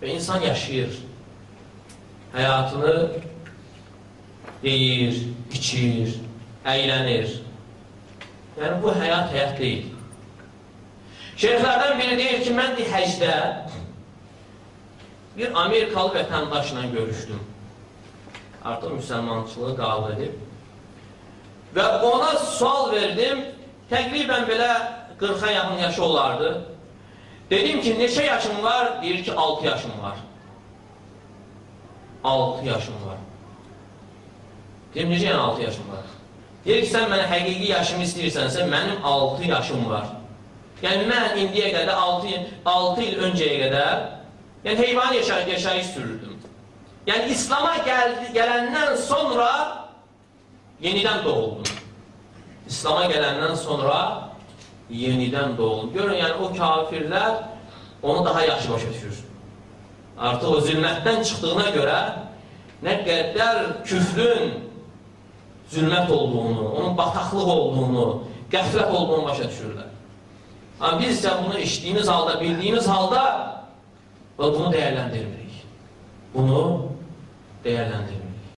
və insan yaşayır. Həyatını yeyir, içir, əylənir. Yəni, bu həyat həyat deyil. Şeyhlərdən biri deyir ki, mən deyir, həcdə bir Amerikalı vətəndaşla görüşdüm. Artıq müsəlmançılığı qabıl edib. Və ona sual verdim, təqribən belə 40-a yaxın yaşı olardı. Dedim ki, neçə yaşım var? Deyir ki, 6 yaşım var. 6 yaşım var. Deyim, necə yəni 6 yaşım var? Deyir ki, sən mənə həqiqi yaşımı istəyirsənsə, mənim 6 yaşım var. Yəni, mən indiyə qədər, 6, 6 il öncəyə qədər, yəni heyvan yaşayış, yaşayış sürürdüm. Yəni, İslama gəl gələndən sonra yenidən doğuldum. İslama gələndən sonra yenidən doğulub. Görün, yəni o kafirlər onu daha yaxşı başa düşür. Artıq o zülmətdən çıxdığına görə nə qədər küfrün zülmət olduğunu, onun bataqlıq olduğunu, qəflət olduğunu başa düşürlər. Amma biz isə bunu işlədiyimiz halda, bildiyimiz halda bunu dəyərləndirmirik. Bunu dəyərləndirmirik.